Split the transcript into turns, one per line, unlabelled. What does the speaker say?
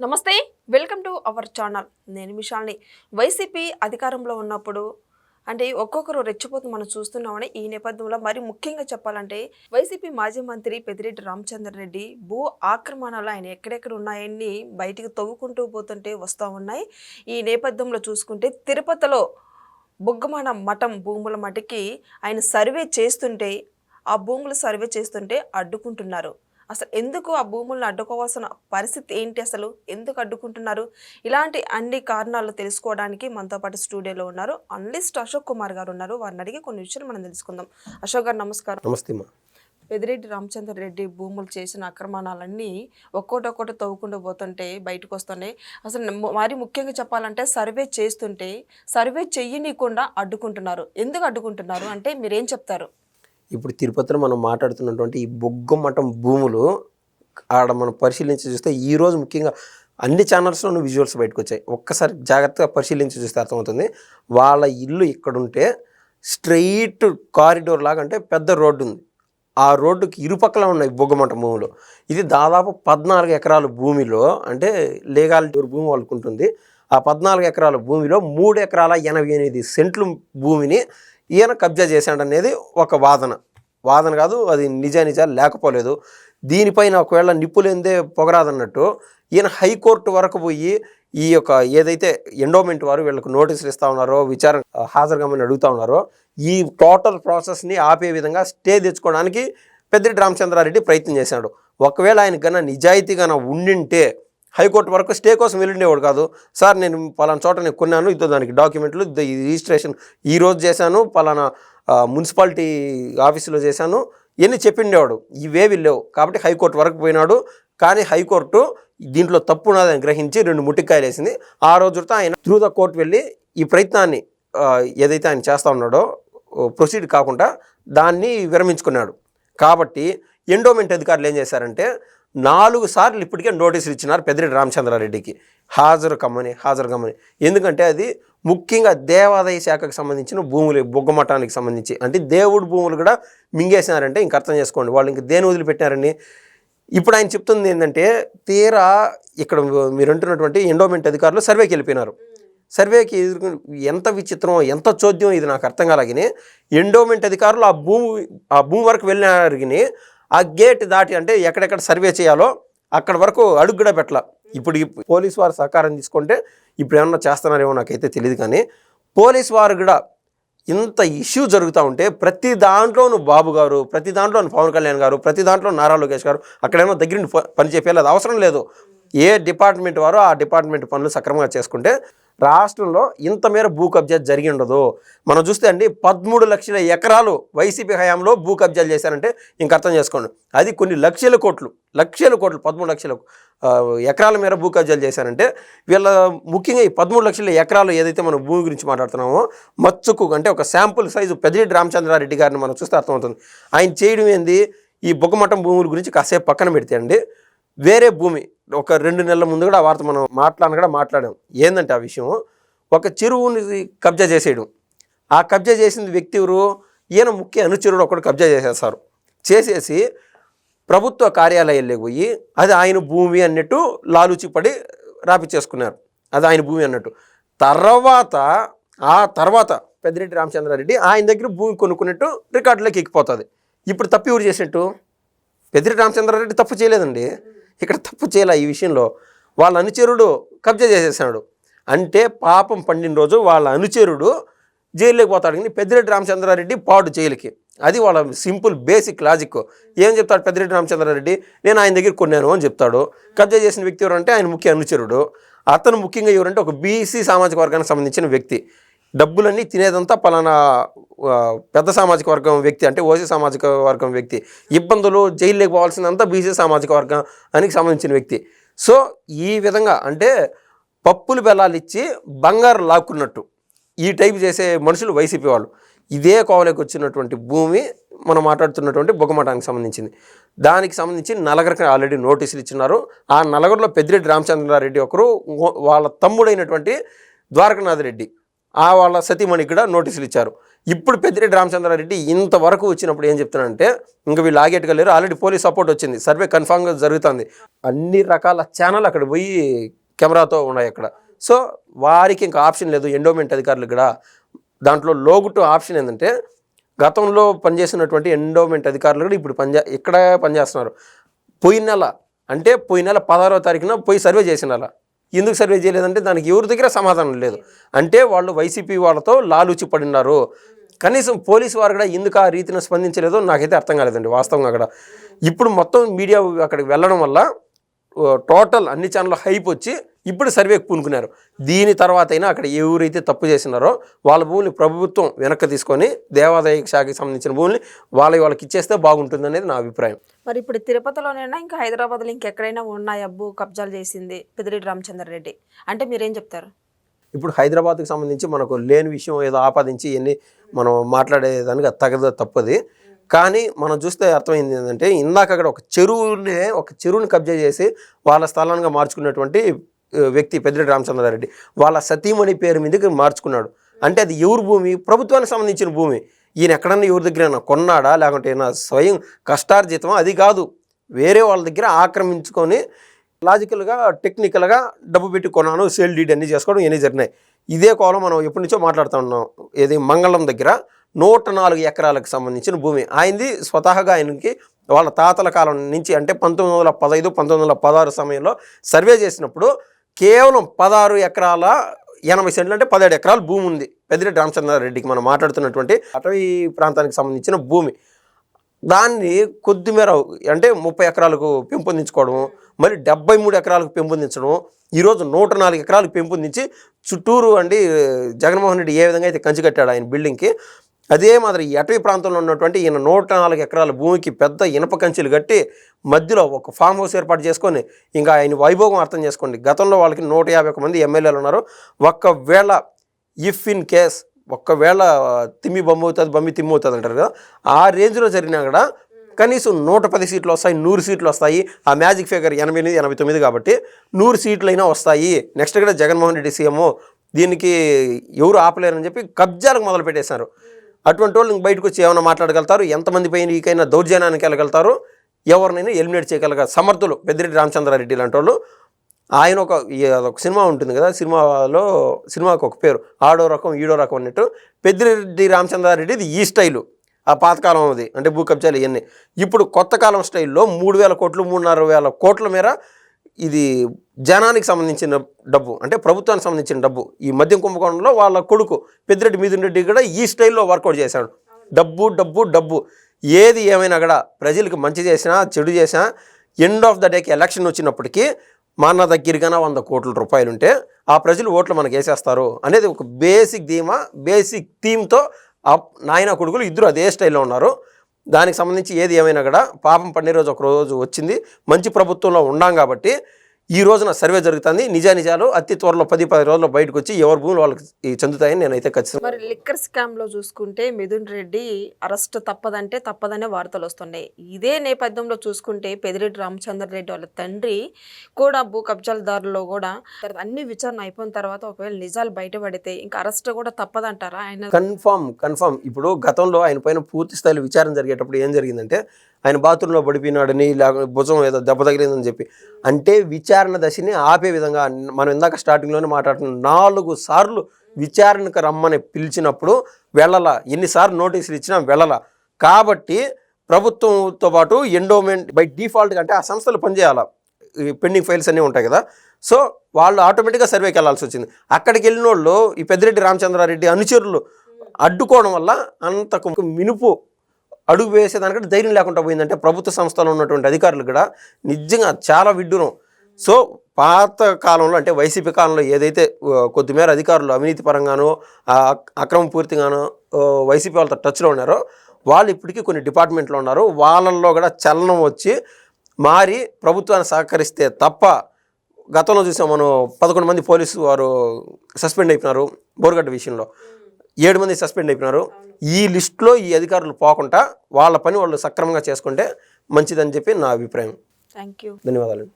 నమస్తే welcome to our channel. నేను మిషాల్ని. YCP అధికారంలో ఉన్నప్పుడు అంటే ఒక్కొక్కరు రెచ్చిపోతూ మనం చూస్తున్నామని ఈ నేపథ్యంలో మరి ముఖ్యంగా చెప్పాలంటే వైసీపీ మాజీ మంత్రి పెద్దిరెడ్డి రామచంద్రరెడ్డి భూ ఆక్రమణలు ఆయన ఎక్కడెక్కడ ఉన్నాయని బయటికి తవ్వుకుంటూ పోతుంటే వస్తూ ఉన్నాయి. ఈ నేపథ్యంలో చూసుకుంటే తిరుపతిలో బుగ్గమాన మఠం భూముల మటుకి ఆయన సర్వే చేస్తుంటే ఆ భూములు సర్వే చేస్తుంటే అడ్డుకుంటున్నారు. అసలు ఎందుకు ఆ భూములను అడ్డుకోవాల్సిన పరిస్థితి ఏంటి అసలు? ఎందుకు అడ్డుకుంటున్నారు? ఇలాంటి అన్ని కారణాలు తెలుసుకోవడానికి మనతో పాటు స్టూడియోలో ఉన్నారు. అనలిస్ట్ అశోక్ కుమార్ గారు ఉన్నారు. వారిని అడిగి కొన్ని విషయాలు మనం తెలుసుకుందాం. అశోక్ గారు నమస్కారం.
నమస్తే
పెదిరెడ్డి రామచంద్ర రెడ్డి భూములు చేసిన అక్రమణాలన్నీ ఒక్కోటి ఒక్కోటి తవ్వుకుంటూ పోతుంటే బయటకు వస్తున్నాయి. అసలు మరి ముఖ్యంగా చెప్పాలంటే సర్వే చేస్తుంటే సర్వే చెయ్యనీయకుండా అడ్డుకుంటున్నారు. ఎందుకు అడ్డుకుంటున్నారు? అంటే మీరేం చెప్తారు?
ఇప్పుడు తిరుపతిలో మనం మాట్లాడుతున్నటువంటి ఈ బొగ్గ మఠం భూములు ఆడ మనం పరిశీలించి చూస్తే ఈరోజు ముఖ్యంగా అన్ని ఛానల్స్లోనూ విజువల్స్ బయటకు వచ్చాయి ఒక్కసారి జాగ్రత్తగా పరిశీలించి చూస్తే అర్థమవుతుంది. వాళ్ళ ఇల్లు ఇక్కడుంటే స్ట్రెయిట్ కారిడోర్ లాగా అంటే పెద్ద రోడ్డు ఉంది. ఆ రోడ్డుకి ఇరుపక్కల ఉన్నాయి బొగ్గమఠ భూములు. ఇది దాదాపు పద్నాలుగు ఎకరాల భూమిలో అంటే లీగాలిటీ భూమి వాళ్ళకు ఉంటుంది ఆ పద్నాలుగు ఎకరాల భూమిలో మూడు ఎకరాల ఎనభై ఎనిమిది సెంట్లు భూమిని ఈయన కబ్జా చేశాడనేది ఒక వాదన. వాదన కాదు అది నిజ నిజాలు లేకపోలేదు. దీనిపైన ఒకవేళ నిప్పులేందే పొగరాదన్నట్టు ఈయన హైకోర్టు వరకు పోయి ఈ యొక్క ఏదైతే ఎండోమెంట్ వారు వీళ్ళకు నోటీసులు ఇస్తూ ఉన్నారో విచారణ హాజరుగామని అడుగుతా ఉన్నారో ఈ టోటల్ ప్రాసెస్ని ఆపే విధంగా స్టే తెచ్చుకోవడానికి పెద్దిరెడ్డి రామచంద్రారెడ్డి ప్రయత్నం చేశాడు. ఒకవేళ ఆయన కన్నా నిజాయితీగా ఉండింటే హైకోర్టు వరకు స్టే కోసం వెళ్ళిండేవాడు కాదు. సార్ నేను పలానా చోట నేను కొన్నాను ఇదో దానికి డాక్యుమెంట్లు ఇదో ఈ రిజిస్ట్రేషన్ ఈ రోజు చేశాను పలానా మున్సిపాలిటీ ఆఫీసులో చేశాను ఇవన్నీ చెప్పిండేవాడు. ఇవేవి లేవు. కాబట్టి హైకోర్టు వరకు పోయినాడు. కానీ హైకోర్టు దీంట్లో తప్పు ఉన్నదని గ్రహించి రెండు ముట్టికాయలు వేసింది. ఆ రోజుతో ఆయన త్రూ ద కోర్టు వెళ్ళి ఈ ప్రయత్నాన్ని ఏదైతే ఆయన చేస్తా ఉన్నాడో ప్రొసీడ్ కాకుండా దాన్ని విరమించుకున్నాడు. కాబట్టి ఎండోమెంట్ అధికారులు ఏం చేశారంటే నాలుగు సార్లు ఇప్పటికే నోటీసులు ఇచ్చినారు పెద్దిరెడ్డి రామచంద్రారెడ్డికి. హాజరు కమ్మని హాజరు కమ్మని. ఎందుకంటే అది ముఖ్యంగా దేవాదాయ శాఖకు సంబంధించిన భూములు బొగ్గమఠానికి సంబంధించి. అంటే దేవుడు భూములు కూడా మింగేసినారంటే ఇంక అర్థం చేసుకోండి. వాళ్ళు ఇంక దేని వదిలిపెట్టారని ఇప్పుడు ఆయన చెప్తుంది ఏంటంటే తీరా ఇక్కడ మీరు అంటున్నటువంటి ఎండోమెంట్ అధికారులు సర్వేకి వెళ్ళిపోయినారు. సర్వేకి ఎంత విచిత్రం ఎంత చోద్యం ఇది నాకు అర్థం కాలగిని ఎండోమెంట్ అధికారులు ఆ భూమి ఆ భూమి వరకు వెళ్ళినారు కానీ ఆ గేట్ దాటి అంటే ఎక్కడెక్కడ సర్వే చేయాలో అక్కడ వరకు అడుగు కూడా పెట్టాల. ఇప్పుడు ఈ పోలీస్ వారు సహకారం తీసుకుంటే ఇప్పుడు ఏమన్నా చేస్తున్నారేమో నాకైతే తెలియదు కానీ పోలీస్ వారు కూడా ఇంత ఇష్యూ జరుగుతూ ఉంటే ప్రతి దాంట్లోనూ బాబు గారు ప్రతి దాంట్లోనూ పవన్ కళ్యాణ్ గారు ప్రతి దాంట్లో నారా లోకేష్ గారు అక్కడేమో దగ్గర నుండి ప- పని అది అవసరం లేదు. ఏ డిపార్ట్మెంట్ వారో ఆ డిపార్ట్మెంట్ పనులు సక్రమంగా చేసుకుంటే రాష్ట్రంలో ఇంత మేర భూ కబ్జా జరిగి ఉండదు. మనం చూస్తే అండి పదమూడు లక్షల ఎకరాలు వైసీపీ హయాంలో భూ కబ్జాలు చేశారంటే ఇంక అర్థం చేసుకోండి. అది కొన్ని లక్షల కోట్లు లక్షల కోట్లు పదమూడు లక్షల ఎకరాల మేర భూ కబ్జాలు చేశారంటే వీళ్ళ ముఖ్యంగా ఈ పదమూడు లక్షల ఎకరాలు ఏదైతే మనం భూమి గురించి మాట్లాడుతున్నామో మచ్చుకు అంటే ఒక శాంపుల్ సైజు పెద్దిరెడ్డి రామచంద్రారెడ్డి గారిని మనం చూస్తే అర్థమవుతుంది. ఆయన చేయడం ఏంది? ఈ బొగ్గమఠం భూముల గురించి కాసేపు పక్కన పెడితే అండి వేరే భూమి. ఒక రెండు నెలల ముందు కూడా ఆ వార్త మనం మాట్లాడిన కూడా మాట్లాడాం. ఏంటంటే ఆ విషయం? ఒక చెరువుని కబ్జా చేసేయడం. ఆ కబ్జా చేసిన వ్యక్తి ఎవరు? ఈయన ముఖ్య అనుచరుడు ఒకడు కబ్జా చేసేస్తారు చేసేసి ప్రభుత్వ కార్యాలయాల్లోకి పోయి అది ఆయన భూమి అన్నట్టు లాలూచి పడి రాపిచ్చేసుకున్నారు అది ఆయన భూమి అన్నట్టు. తర్వాత ఆ తర్వాత పెద్దిరెడ్డి రామచంద్రారెడ్డి ఆయన దగ్గర భూమి కొనుక్కున్నట్టు రికార్డులోకి ఎక్కిపోతుంది. ఇప్పుడు తప్పు ఎవరు చేసినట్టు? పెద్దిరెడ్డి రామచంద్రారెడ్డి తప్పు చేయలేదండి. ఇక్కడ తప్పు చేయలే ఈ విషయంలో? వాళ్ళ అనుచరుడు కబ్జా చేసేసాడు. అంటే పాపం పండిన రోజు వాళ్ళ అనుచరుడు జైల్లోకి పోతాడు. కానీ పెద్దిరెడ్డి రామచంద్రారెడ్డి పాడు జైలుకి. అది వాళ్ళ సింపుల్ బేసిక్ లాజిక్. ఏం చెప్తాడు పెద్దిరెడ్డి రామచంద్రారెడ్డి? నేను ఆయన దగ్గర కొన్నాను అని చెప్తాడు. కబ్జా చేసిన వ్యక్తి ఎవరంటే ఆయన ముఖ్య అనుచరుడు. అతను ముఖ్యంగా ఎవరంటే ఒక బీసీ సామాజిక వర్గానికి సంబంధించిన వ్యక్తి. డబ్బులన్నీ తినేదంతా పలానా పెద్ద సామాజిక వర్గం వ్యక్తి అంటే ఓసీ సామాజిక వర్గం వ్యక్తి. ఇబ్బందులు జైల్లోకి పోవాల్సినంత బీసీ సామాజిక వర్గం అని సంబంధించిన వ్యక్తి. సో ఈ విధంగా అంటే పప్పులు బెల్లాలు ఇచ్చి బంగారు లాక్కున్నట్టు ఈ టైప్ చేసే మనుషులు వైసీపీ వాళ్ళు. ఇదే కోవలోకి వచ్చినటువంటి భూమి మనం మాట్లాడుతున్నటువంటి బొగ్గమఠానికి సంబంధించింది. దానికి సంబంధించి నలగరికి ఆల్రెడీ నోటీసులు ఇచ్చినారు. ఆ నలగరిలో పెద్దిరెడ్డి రామచంద్రారెడ్డి ఒకరు వాళ్ళ తమ్ముడైనటువంటి ద్వారకనాథ్ రెడ్డి ఆ వాళ్ళ సతీమణికి కూడా నోటీసులు ఇచ్చారు. ఇప్పుడు పెద్దిరెడ్డి రామచంద్రారెడ్డి ఇంతవరకు వచ్చినప్పుడు ఏం చెప్తున్నానంటే ఇంకా వీళ్ళు ఆగేట్టుగా లేరు. ఆల్రెడీ పోలీస్ సపోర్ట్ వచ్చింది. సర్వే కన్ఫామ్గా జరుగుతుంది. అన్ని రకాల ఛానల్ అక్కడ పోయి కెమెరాతో ఉన్నాయి అక్కడ. సో వారికి ఇంకా ఆప్షన్ లేదు. ఎండోమెంట్ అధికారులు కూడా దాంట్లో లోగుట్టు ఆప్షన్ ఏంటంటే గతంలో పనిచేసినటువంటి ఎండోమెంట్ అధికారులు కూడా ఇప్పుడు పనిచే ఇక్కడ పనిచేస్తున్నారు. పోయిన నెల అంటే పోయిన నెల పదహారవ తారీఖున పోయి సర్వే చేసిన నెల. ఎందుకు సర్వే చేయలేదంటే దానికి ఎవరి దగ్గర సమాధానం లేదు. అంటే వాళ్ళు వైసీపీ వాళ్ళతో లాలూచి పడినారు. కనీసం పోలీసు వారు కూడా ఎందుకు ఆ రీతిన స్పందించలేదో నాకైతే అర్థం కాలేదండి వాస్తవంగా అక్కడ ఇప్పుడు మొత్తం మీడియా అక్కడికి వెళ్ళడం వల్ల టోటల్ అన్ని ఛానల్ హైప్ వచ్చి ఇప్పుడు సర్వేకి పూనుకున్నారు. దీని తర్వాత అయినా అక్కడ ఎవరైతే తప్పు చేసినారో వాళ్ళ భూమిని ప్రభుత్వం వెనక్కి తీసుకొని దేవాదాయ శాఖకి సంబంధించిన భూమిని వాళ్ళ వాళ్ళకి ఇచ్చేస్తే బాగుంటుంది అనేది నా అభిప్రాయం.
మరి ఇప్పుడు తిరుపతిలోనైనా ఇంకా హైదరాబాద్లో ఇంకెక్కడైనా ఉన్నాయా భూ కబ్జాలు చేసింది పెద్దిరెడ్డి రామచంద్రారెడ్డి అంటే మీరేం చెప్తారు?
ఇప్పుడు హైదరాబాద్కి సంబంధించి మనకు లేని విషయం ఏదో ఆపాదించి ఇవన్నీ మనం మాట్లాడేదానికి తగదు తప్పది. కానీ మనం చూస్తే అర్థమైంది ఏంటంటే ఇందాక అక్కడ ఒక చెరువునే ఒక చెరువుని కబ్జా చేసి వాళ్ళ స్థలానికి మార్చుకున్నటువంటి వ్యక్తి పెద్దిరెడ్డి రామచంద్రారెడ్డి వాళ్ళ సతీమణి పేరు మీదకి మార్చుకున్నాడు. అంటే అది ఎవరి భూమి? ప్రభుత్వానికి సంబంధించిన భూమి. ఈయన ఎక్కడన్నా ఎవరి దగ్గర కొన్నాడా? లేకుంటే నా స్వయం కష్టార్జితం అది కాదు. వేరే వాళ్ళ దగ్గర ఆక్రమించుకొని లాజికల్గా టెక్నికల్గా డబ్బు పెట్టి కొన్నాను సేల్ డీడ్ అన్ని చేసుకోవడం ఇవన్నీ జరిగినాయి. ఇదే కోలం మనం ఎప్పటి నుంచో మాట్లాడుతూ ఉన్నాం. ఏది? మంగళం దగ్గర నూట నాలుగు ఎకరాలకు సంబంధించిన భూమి. ఆయనది స్వతహాగా ఆయనకి వాళ్ళ తాతల కాలం నుంచి అంటే పంతొమ్మిది వందల పదహైదు పంతొమ్మిది వందల పదహారు సమయంలో సర్వే చేసినప్పుడు కేవలం పదహారు ఎకరాల ఎనభై సెంట్లు అంటే పదిహేడు ఎకరాల భూమి ఉంది. పెద్దిరెడ్డి రామచంద్రారెడ్డికి మనం మాట్లాడుతున్నటువంటి అటవీ ప్రాంతానికి సంబంధించిన భూమి. దాన్ని కొద్దిమేర అంటే ముప్పై ఎకరాలకు పెంపొందించుకోవడం మరి డెబ్బై మూడు ఎకరాలకు పెంపొందించడం ఈరోజు నూట నాలుగు ఎకరాలకు పెంపొందించి చుట్టూరు అండి జగన్మోహన్ రెడ్డి ఏ విధంగా అయితే కంచి కట్టాడు ఆయన బిల్డింగ్కి అదే మాదిరి అటవీ ప్రాంతంలో ఉన్నటువంటి ఈయన నూట నాలుగు ఎకరాల భూమికి పెద్ద ఇనప కంచెలు కట్టి మధ్యలో ఒక ఫామ్ హౌస్ ఏర్పాటు చేసుకొని ఇంకా ఆయన వైభోగం అర్థం చేసుకోండి. గతంలో వాళ్ళకి నూట యాభై ఒక మంది ఎమ్మెల్యేలు ఉన్నారు. ఒక్కవేళ ఇఫ్ ఇన్ కేస్ ఒక్కవేళ తిమ్మి బొమ్మ అవుతుంది బొమ్మి తిమ్మి అవుతుంది అంటారు కదా ఆ రేంజ్లో జరిగినా కూడా కనీసం నూట పది సీట్లు వస్తాయి నూరు సీట్లు వస్తాయి. ఆ మ్యాజిక్ ఫిగర్ ఎనభై ఎనిమిది ఎనభై తొమ్మిది కాబట్టి నూరు సీట్లు అయినా వస్తాయి. నెక్స్ట్ కూడా జగన్మోహన్ రెడ్డి సీఎం దీనికి ఎవరు ఆపలేరని చెప్పి కబ్జాలకు మొదలు పెట్టేశారు అటువంటి వాళ్ళు బయటకు వచ్చి ఏమైనా మాట్లాడగలుగుతారు? ఎంతమంది పైన ఈకైనా దౌర్జన్యానికి వెళ్ళగలుగుతారు? ఎవరినైనా ఎలిమినేట్ చేయగలగ? సమర్థులు పెద్దిరెడ్డి రామచంద్రారెడ్డి లాంటి వాళ్ళు. ఆయన ఒక ఒక సినిమా ఉంటుంది కదా సినిమాలో సినిమాకు ఒక పేరు ఆడో రకం ఈడో రకం అన్నట్టు. పెద్దిరెడ్డి రామచంద్రారెడ్డి ఇది ఈ స్టైలు. ఆ పాతకాలం అది అంటే భూ కబ్జాలు ఇవన్నీ ఇప్పుడు కొత్త కాలం స్టైల్లో మూడు వేల కోట్లు మూడున్నర వేల కోట్ల మేర ఇది జనానికి సంబంధించిన డబ్బు అంటే ప్రభుత్వానికి సంబంధించిన డబ్బు. ఈ మద్యం కుంభకోణంలో వాళ్ళ కొడుకు పెద్దిరెడ్డి మిథున్ రెడ్డి కూడా ఈ స్టైల్లో వర్కౌట్ చేశాడు. డబ్బు డబ్బు డబ్బు. ఏది ఏమైనా కూడా ప్రజలకు మంచి చేసినా చెడు చేసినా ఎండ్ ఆఫ్ ద డేకి ఎలక్షన్ వచ్చినప్పటికీ మా అన్న దగ్గరగానే వంద కోట్ల రూపాయలు ఉంటే ఆ ప్రజలు ఓట్లు మనకు వేసేస్తారు అనేది ఒక బేసిక్ ధీమా బేసిక్ థీమ్తో ఆ నాయన కొడుకులు ఇద్దరు అదే స్టైల్లో ఉన్నారు. దానికి సంబంధించి ఏది ఏమైనా కూడా పాపం పండే రోజు ఒక రోజు వచ్చింది. మంచి ప్రభుత్వంలో ఉన్నాం కాబట్టి ఈ రోజున సర్వే జరుగుతుంది. నిజా నిజాలు అతి త్వరలో పది పది రోజుల్లో బయటకు వచ్చి ఎవరి భూములు వాళ్ళకి చెందుతాయని నేనైతే ఖచ్చితంగా
మరి లిక్కర్ స్కామ్లో చూసుకుంటే మిథున్ రెడ్డి అరెస్ట్ తప్పదంటే తప్పదనే వార్తలు వస్తున్నాయి. ఇదే నేపథ్యంలో చూసుకుంటే పెదిరెడ్డి రామచంద్ర రెడ్డి వాళ్ళ తండ్రి కూడా భూ కబ్జాలదారులో కూడా అన్ని విచారణ అయిపోయిన తర్వాత ఒకవేళ నిజాలు బయటపడితే ఇంకా అరెస్ట్ కూడా తప్పదంటారా? ఆయన
కన్ఫామ్ కన్ఫామ్. ఇప్పుడు గతంలో ఆయన పైన పూర్తి స్థాయిలో విచారణ జరిగేటప్పుడు ఏం జరిగిందంటే ఆయన బాత్రూంలో పడిపోయినాడని లేకపోతే భుజం ఏదో దెబ్బ తగిలిందని చెప్పి. అంటే విచారణ దశని ఆపే విధంగా మనం ఇందాక స్టార్టింగ్లోనే మాట్లాడుతున్నాం. నాలుగు సార్లు విచారణకు రమ్మని పిలిచినప్పుడు వెళ్ళల? ఎన్నిసార్లు నోటీసులు ఇచ్చినా వెళ్ళల? కాబట్టి ప్రభుత్వంతో పాటు ఎండోమెంట్ బై డిఫాల్ట్ అంటే ఆ సంస్థలు పనిచేయాల? ఈ పెండింగ్ ఫైల్స్ అన్నీ ఉంటాయి కదా. సో వాళ్ళు ఆటోమేటిక్గా సర్వేకి వెళ్ళాల్సి వచ్చింది. అక్కడికి వెళ్ళిన వాళ్ళు ఈ పెద్దిరెడ్డి రామచంద్రారెడ్డి అనుచరులు అడ్డుకోవడం వల్ల అంతకు మినుపు అడుగు వేసేదానికంటే ధైర్యం లేకుండా పోయిందంటే ప్రభుత్వ సంస్థలో ఉన్నటువంటి అధికారులు కూడా నిజంగా చాలా విడ్డూరం. సో పాత కాలంలో అంటే వైసీపీ కాలంలో ఏదైతే కొద్దిమేర అధికారులు అవినీతి పరంగానో అక్రమ పూర్తిగానో వైసీపీ వాళ్ళతో టచ్లో ఉన్నారో వాళ్ళు ఇప్పటికీ కొన్ని డిపార్ట్మెంట్లో ఉన్నారు. వాళ్ళల్లో కూడా చలనం వచ్చి మారి ప్రభుత్వాన్ని సహకరిస్తే తప్ప గతంలో చూసాం మనం పదకొండు మంది పోలీసు వారు సస్పెండ్ అయిపోయినారు బోరుగడ్డ విషయంలో. ఏడు మంది సస్పెండ్ అయిపోయినారు. ఈ లిస్టులో ఈ అధికారులు పోకుండా వాళ్ళ పని వాళ్ళు సక్రమంగా చేసుకుంటే మంచిదని చెప్పి నా అభిప్రాయం.
థ్యాంక్ యూ
ధన్యవాదాలు.